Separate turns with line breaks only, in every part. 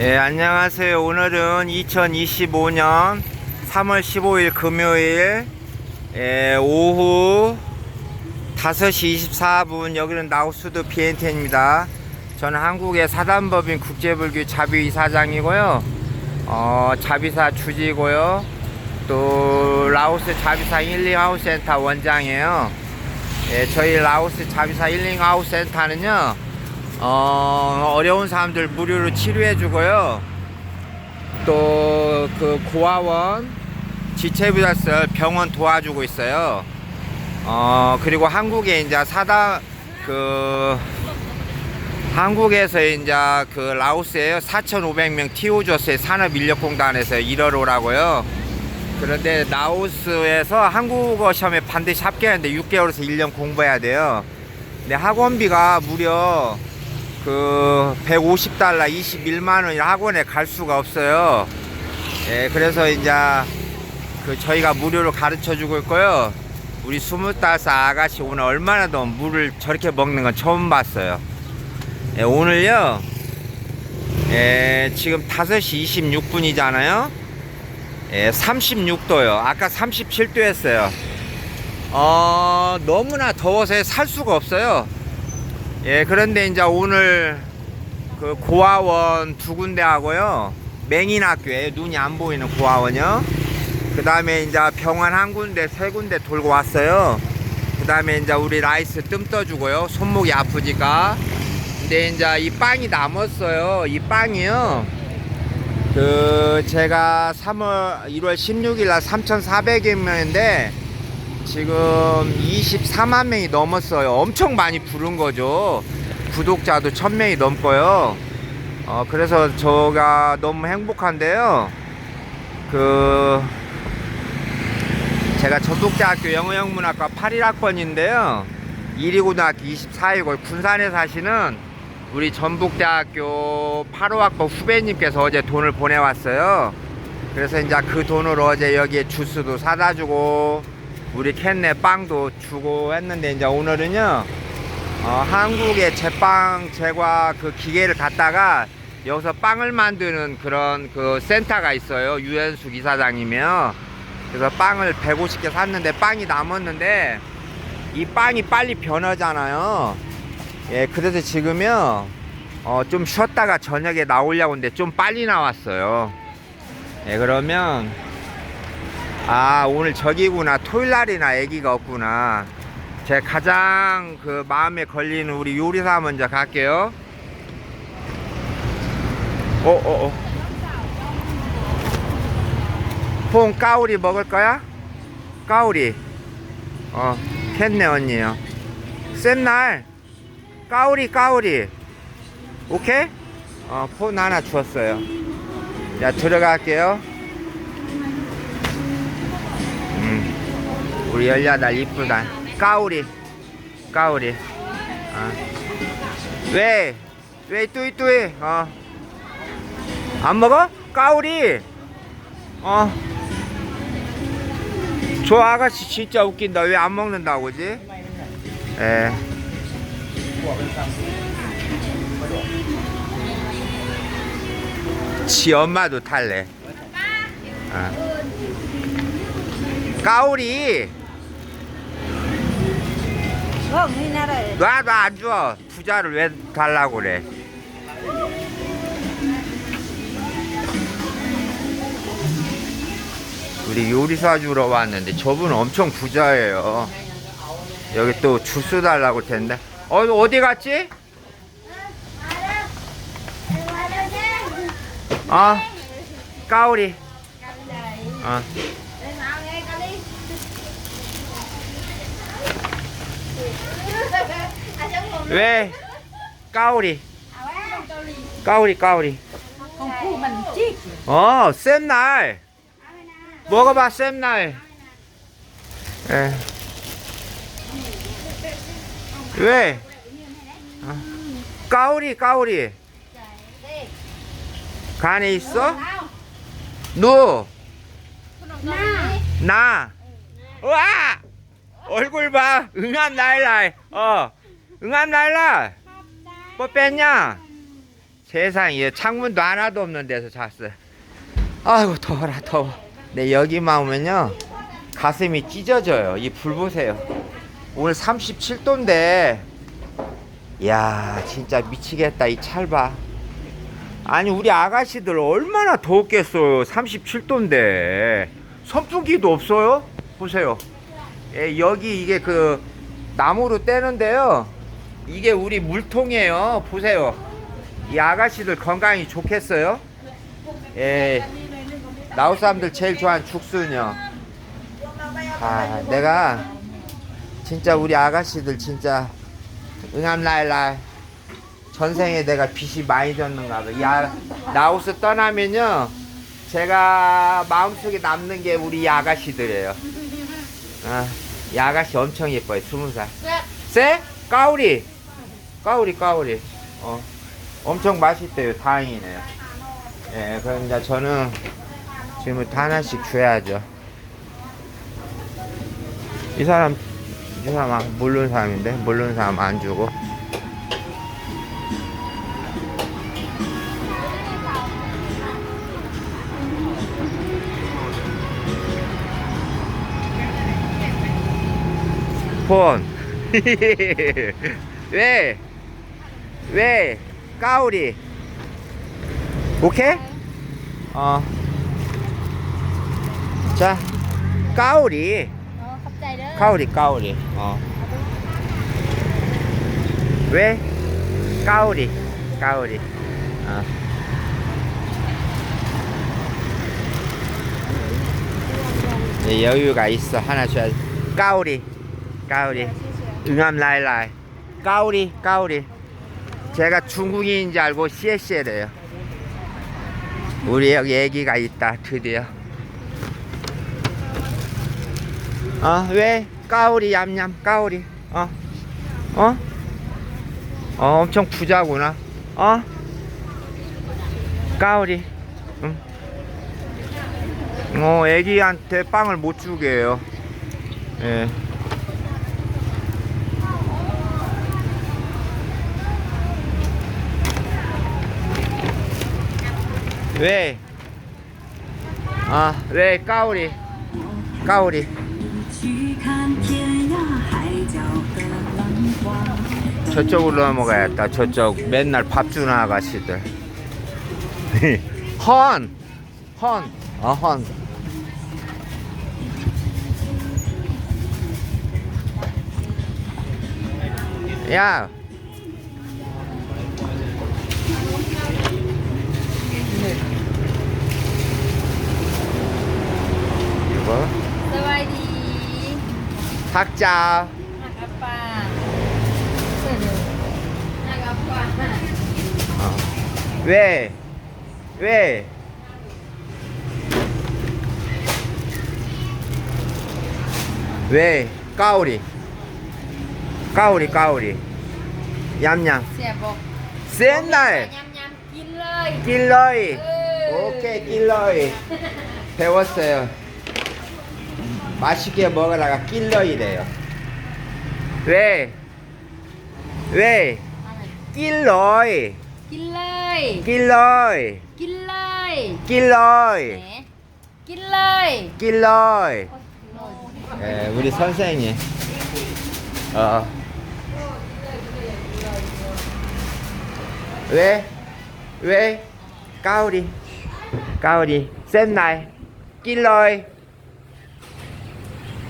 예, 안녕하세요. 오늘은 2025년 3월 15일 금요일 예, 오후 5시 24분 여기는 나우스드 비엔텐입니다. 저는 한국의 사단법인 국제불교 자비이사장이고요. 어, 자비사 주지고요. 또 라오스 자비사 힐링하우스 센터 원장이에요. 예, 저희 라오스 자비사 힐링하우스 센터는요. 어, 어려운 사람들 무료로 치료해 주고요. 또 그 고아원 지체부자스 병원 도와주고 있어요. 어, 그리고 한국에 이제 사다 그 한국에서 이제 그 라오스에요. 4,500명 티오조스의 산업인력공단에서 일하러 오라고요. 그런데 라오스에서 한국어 시험에 반드시 합격하는데 6개월에서 1년 공부해야 돼요. 근데 학원비가 무려 그 150달러 21만 원이 학원에 갈 수가 없어요. 예, 그래서 이제 그 저희가 무료로 가르쳐 주고 있고요. 우리 25살 아가씨 오늘 얼마나 더 물을 저렇게 먹는 건 처음 봤어요. 예, 오늘요. 예, 지금 5시 26분이잖아요. 예, 36도요. 아까 37도 했어요. 어, 너무나 더워서 살 수가 없어요. 예, 그런데 이제 오늘 그 고아원 두 군데 하고요. 맹인학교에 눈이 안 보이는 고아원이요. 그 다음에 이제 병원 한 군데, 세 군데 돌고 왔어요. 그 다음에 이제 우리 라이스 뜸 떠주고요. 손목이 아프니까. 근데 이제 이 빵이 남았어요. 이 빵이요. 그 제가 3월 1월 16일 날 3,400여명인데 지금 24만 명이 넘었어요. 엄청 많이 부른 거죠. 구독자도 1000명이 넘고요. 어, 그래서 저가 너무 행복한데요. 그, 제가 전북대학교 영어영문학과 81학번인데요. 1위 고등학교 24일고 군산에 사시는 우리 전북대학교 8호학번 후배님께서 어제 돈을 보내왔어요. 그래서 이제 그 돈으로 어제 여기에 주스도 사다 주고, 우리 캔네 빵도 주고 했는데 이제 오늘은요 어, 한국의 제빵 제과 그 기계를 갖다가 여기서 빵을 만드는 그런 그 센터가 있어요. 유현숙 이사장이며. 그래서 빵을 150개 샀는데 빵이 남았는데 이 빵이 빨리 변하잖아요. 예 그래서 지금요 어, 좀 쉬었다가 저녁에 나오려고 했는데 좀 빨리 나왔어요. 예 그러면 아 오늘 저기구나. 토요일날이나 애기가 없구나. 제 가장 그 마음에 걸리는 우리 요리사 먼저 갈게요. 어어어. 퐁 까우리 먹을 거야? 까우리. 어 캔네 언니요. 쌤날. 까우리 까우리. 오케이? 어폰 하나 주었어요. 자 들어갈게요 우리 열려달 이쁘다. 까우리, 까우리. 어. 왜? 왜 뚜이뚜이? 어. 안 먹어? 까우리. 어. 저 아가씨 진짜 웃긴다. 왜 안 먹는다고 그지? 예. 지 엄마도 탈래. 어. 까오리
어, 우리나라에
놔도 안 줘. 부자를 왜 달라고 그래? 우리 요리사 주러 왔는데 저분 엄청 부자예요. 여기 또 주스 달라고 텐데. 어 어디 갔지? 어 까오리. 어. 왜? 까오리. 까오리 까오리. 어, 쌤날. 먹어봐, 쌤날. 예. 왜? 어. 까오리, 까오리. 간에 있어? 누? 나. 와! 얼굴 봐. 응암 날날. 어. 응암 날날. 뭐 뺐냐? 세상에 창문도 하나도 없는 데서 잤어요. 아이고 더워라 더워. 네 여기만 오면요 가슴이 찢어져요. 이 불 보세요. 오늘 37도인데 야 진짜 미치겠다 이 찰봐. 아니 우리 아가씨들 얼마나 더웠겠어요. 37도인데 선풍기도 없어요. 보세요. 예, 여기 이게 그 나무로 떼는데요. 이게 우리 물통이에요. 보세요. 이 아가씨들 건강이 좋겠어요? 예. 나우 사람들 제일 좋아하는 죽순이요. 아, 내가 진짜 우리 아가씨들 진짜 응암날날 전생에 내가 빚이 많이 졌는가 봐. 야, 나우스 떠나면요. 제가 마음속에 남는 게 우리 이 아가씨들이에요. 아, 이 아가씨 엄청 예뻐요. 스무 살. 쎄? 까우리. 까우리, 까우리. 어. 엄청 맛있대요. 다행이네요. 예, 그럼 이제 저는 지금부터 하나씩 줘야죠. 이 사람, 이 사람 아, 모르는 사람인데? 모르는 사람 안 주고. 폰. 왜? 왜? 까우리. 오케이? 어. 자, 까우리.
어, 갑자기
까우리, 까우리. 어. 왜? 까우리. 까우리. 어. 네, 여유가 있어. 하나 줘야 까우리. 까우리. 응암 라이라이. 까우리, 까우리. 제가 중국인인 줄 알고 씨에씨에래요. 우리 여기 애기가 있다, 드디어. 어, 왜? 까우리, 얌얌, 까우리. 어? 어? 어, 엄청 부자구나. 어? 까우리. 응. 어, 애기한테 빵을 못 주게 해요. 예. 왜? 아, 왜 까오리? 까오리. 저쪽으로 넘어가야겠다. 저쪽 맨날 밥 주는 아가씨들. 헌! 헌! 아, 헌. 야! 이거
สบายดี
탁자
หักอัปปาหักอัปปา
어. 왜? 왜? 왜? 까오리. 까오리, 까오리. 얌얌.
เสียบอก
센 날.
ยำยำกินเลย
낄러이.
으.
오케이, 낄러이. 배웠어요. 맛있게 먹으라가 낄러이래요. 왜? 왜? 낄러이. 낄러이.
낄러이.
낄러이.
낄러이. 네. 낄러이.
낄러이. 어. 예, 우리 선생님. 어. 왜? 왜? 까우리. 까우리. 센날. 낄러이.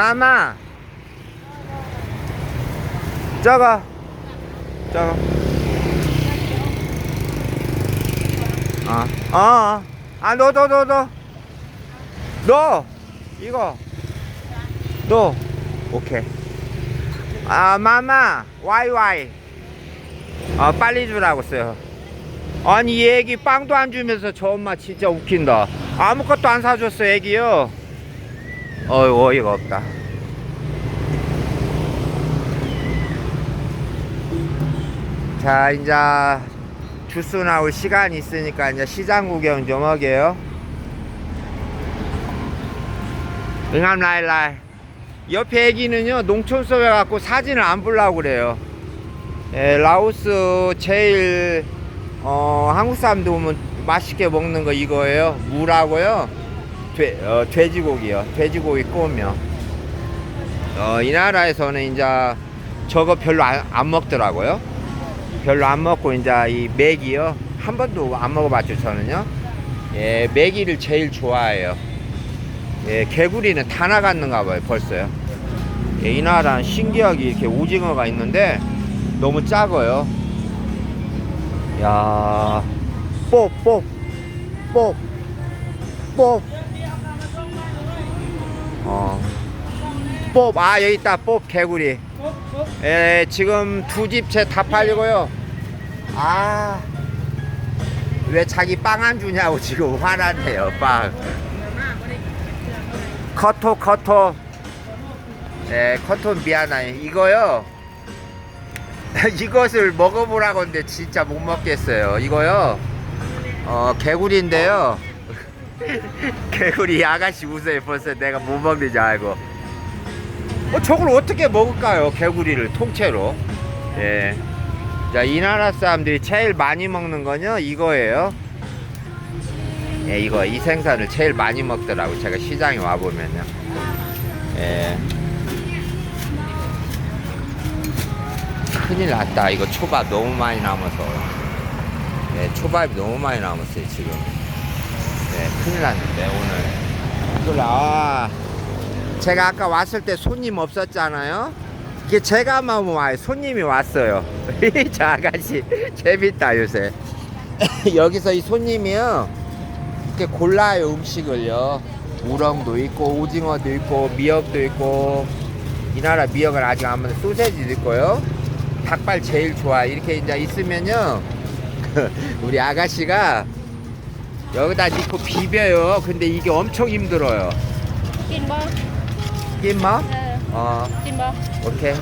마마! 저거, 저거. 어, 어, 아, 너, 너, 너, 너, 너, 이거, 너, 오케이. 아, 마마, 와이, 와이. 아, 빨리 주라고 써요. 아니, 이 애기 빵도 안 주면서 저 엄마 진짜 웃긴다. 아무것도 안 사줬어, 애기요. 어이, 어이가 없다. 자, 이제 주스 나올 시간이 있으니까 이제 시장 구경 좀 하게요. 응암 라일라이. 옆에 애기는요, 농촌섭에 갖고 사진을 안 보려고 그래요. 예, 라오스 제일, 어, 한국 사람들 오면 맛있게 먹는 거 이거예요. 무라고요. 돼, 어, 돼지고기요. 돼지고기 구우면. 어, 이 나라에서는 이제 저거 별로 안, 안 먹더라고요. 별로 안 먹고 이제 이 맥이요 한 번도 안 먹어봤죠 저는요 예 맥이를 제일 좋아해요 예 개구리는 다 나갔는가 봐요 벌써요 예, 이 나라는 신기하게 이렇게 오징어가 있는데 너무 작아요 야 뽑뽑뽑뽑 뽑, 아, 여기 있다, 뽑, 개구리. 예, 지금 두 집 채 다 팔리고요. 아, 왜 자기 빵 안 주냐고 지금 화났네요, 빵. 커토, 커토. 예, 커토 미안해. 이거요. 이것을 먹어보라고 하는데 진짜 못 먹겠어요. 이거요. 어, 개구리인데요. 개구리 아가씨 웃어요. 벌써 내가 못 먹는 줄 알고. 어, 저걸 어떻게 먹을까요? 개구리를 통째로. 예. 자, 이 나라 사람들이 제일 많이 먹는 거요 이거예요. 예, 이거, 이 생선을 제일 많이 먹더라고. 제가 시장에 와 보면요. 예. 큰일 났다. 이거 초밥 너무 많이 남아서. 예, 초밥이 너무 많이 남았어요, 지금. 예, 큰일 났는데, 오늘. 이걸, 아. 제가 아까 왔을 때 손님 없었잖아요. 이게 제가만 와요. 손님이 왔어요. 저 아가씨 재밌다 요새. 여기서 이 손님이요. 이렇게 골라요 음식을요. 우렁도 있고 오징어도 있고 미역도 있고 이 나라 미역은 아직 안 먹는 소세지도 있고요. 닭발 제일 좋아. 이렇게 이제 있으면요. 우리 아가씨가 여기다 넣고 비벼요. 근데 이게 엄청 힘들어요. 찐마?
네.
어,
찐바.
오케이.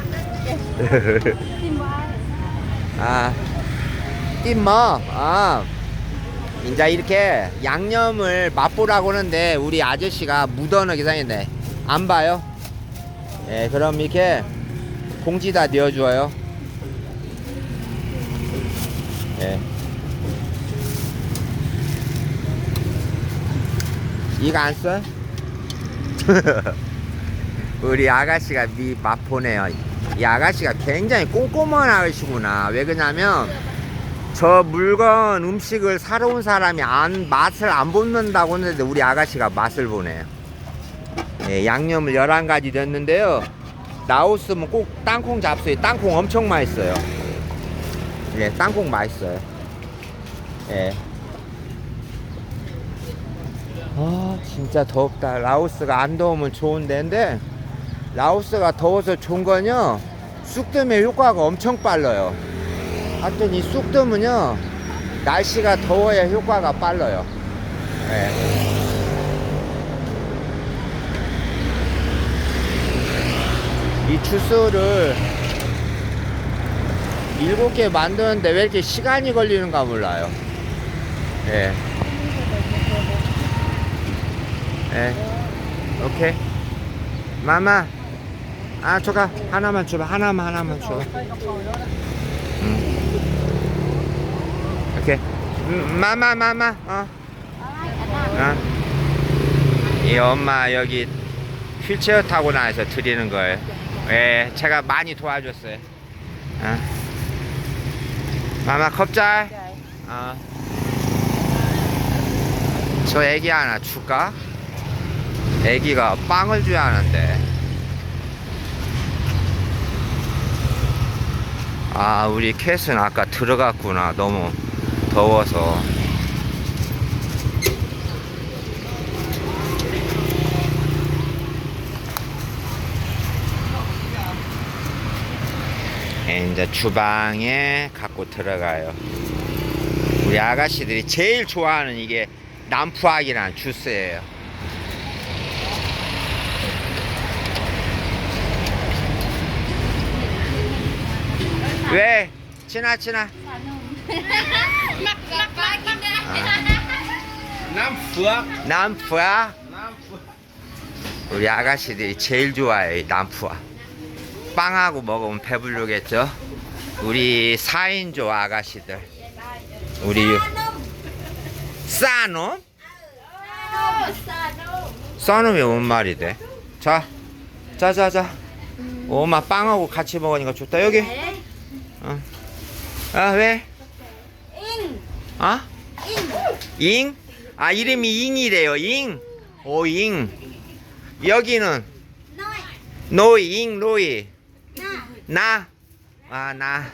찐바.
아, 찐마. 아. 이제 이렇게 양념을 맛보라고 하는데 우리 아저씨가 무더는 기상인데 안 봐요. 예, 그럼 이렇게 봉지다 넣어줘요. 예. 이거 안 써? 우리 아가씨가 미 맛보네요. 이 아가씨가 굉장히 꼼꼼한 아가씨구나. 왜 그러냐면 저 물건 음식을 사러 온 사람이 안 맛을 안 본다고 하는데 우리 아가씨가 맛을 보네요. 예, 양념을 11가지 넣었는데요. 라오스면 꼭 땅콩 잡수요. 땅콩 엄청 맛있어요. 예, 땅콩 맛있어요. 예. 아, 진짜 덥다. 라오스가 안 더우면 좋은 데인데 라오스가 더워서 좋은 건요 쑥뜸의 효과가 엄청 빨라요 하여튼 이 쑥뜸은요 날씨가 더워야 효과가 빨라요 예. 이 주스를 일곱 개 만드는데 왜 이렇게 시간이 걸리는가 몰라요 예. 예. 오케이 마마 아 저가 하나만 줘봐 하나만 하나만 줘봐 음. 오케이 음, 마마 마마 어. 어. 이 엄마 여기 휠체어 타고 나와서 드리는 거예요 예 제가 많이 도와줬어요 어. 마마 컵잘 어. 저 애기 하나 줄까? 애기가 빵을 줘야 하는데 아 우리 캣은 아까 들어갔구나. 너무 더워서. 예, 이제 주방에 갖고 들어가요. 우리 아가씨들이 제일 좋아하는 이게 난푸악이라는 주스예요. 왜? 친하
친하.
남푸아. 남푸아. 우리 아가씨들이 제일 좋아해 남푸아. 빵하고 먹으면 배불르겠죠? 우리 4인조 아가씨들. 우리 싸놈? 싸놈이 뭔 말이 돼? 자, 자자자. 엄마 빵하고 같이 먹으니까 좋다 여기. 네. 어. 아 왜? 잉. 아? 잉. 잉? 아 이름이 잉이래요. 잉. 오 잉. 여기는 노이. 잉 노이. 나. 아 나.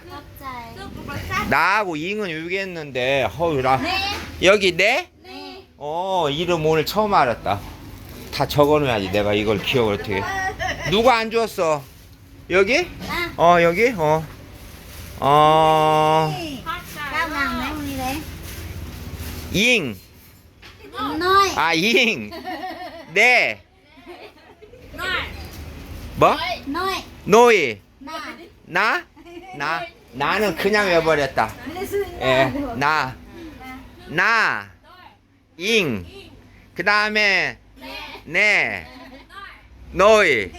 나하고 잉은 울겠는데, 허우라. 네. 여기 네? 네. 어 이름 오늘 처음 알았다. 다 적어놔야지 내가 이걸 기억을 어떻게. 누가 안 주었어? 여기? 어 여기? 어. 어, 잉.
널.
아, 잉. 네. 뭐?
Nói
노이.
나.
나? 나? 나는 그냥 외버렸다. 예, 나. 나. 잉. 그 다음에, 네. 노이.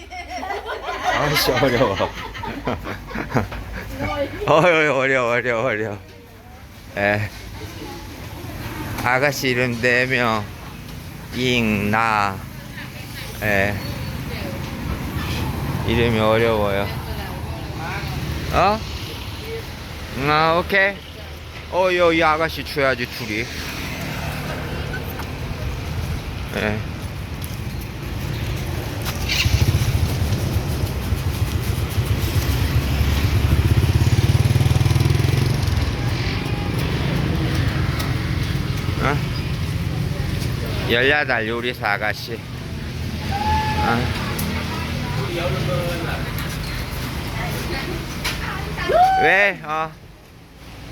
아이씨, 어려워. 어려워, 어려워, 어려워, 어려워. 예. 아가씨 이름 네 명. 잉, 나. 예. 이름이 어려워요. 어? 아, 오케이. 어, 여, 이 아가씨 줘야지, 둘이. 예. 열야달 요리사 아가씨 아. 왜? 어.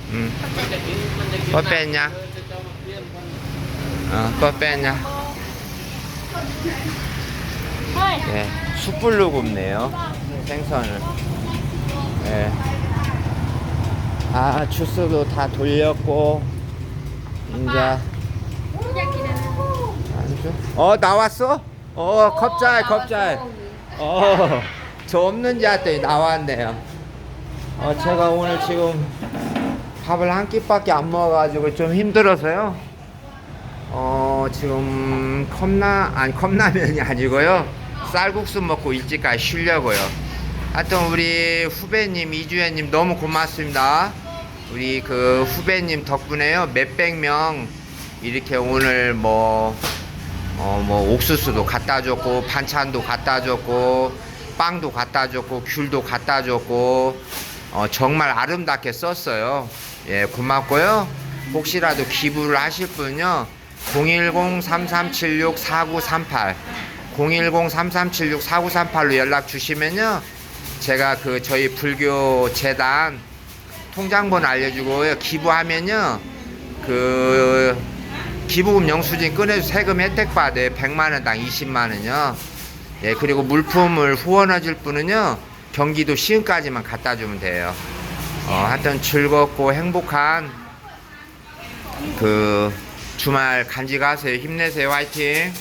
음. 응. 뭐 뺐냐? 어, 뭐 뺐냐? 예, 숯불로 굽네요. 생선을. 예. 아, 주스도 다 돌렸고, 이제. 어, 나왔어? 어, 컵잘, 컵잘. 어, 저 없는 줄 알았더니 나왔네요. 어, 제가 오늘 지금 밥을 한 끼밖에 안 먹어가지고 좀 힘들어서요. 어, 지금 컵라, 아니, 컵라면이 아니고요. 쌀국수 먹고 일찍까지 쉬려고요. 하여튼 우리 후배님, 이주연님 너무 고맙습니다. 우리 그 후배님 덕분에요. 몇백 명 이렇게 오늘 뭐, 어, 뭐, 옥수수도 갖다 줬고, 반찬도 갖다 줬고, 빵도 갖다 줬고, 귤도 갖다 줬고, 어, 정말 아름답게 썼어요. 예, 고맙고요. 혹시라도 기부를 하실 분요, 010-3376-4938, 010-3376-4938로 연락 주시면요, 제가 그 저희 불교 재단 통장번호 알려주고요, 기부하면요, 그, 기부금 영수증 꺼내서 세금 혜택 받아요. 100만원당 20만원요. 예, 그리고 물품을 후원해 줄 분은요, 경기도 시흥까지만 갖다 주면 돼요. 어, 하여튼 즐겁고 행복한 그 주말 간직하세요. 힘내세요. 화이팅!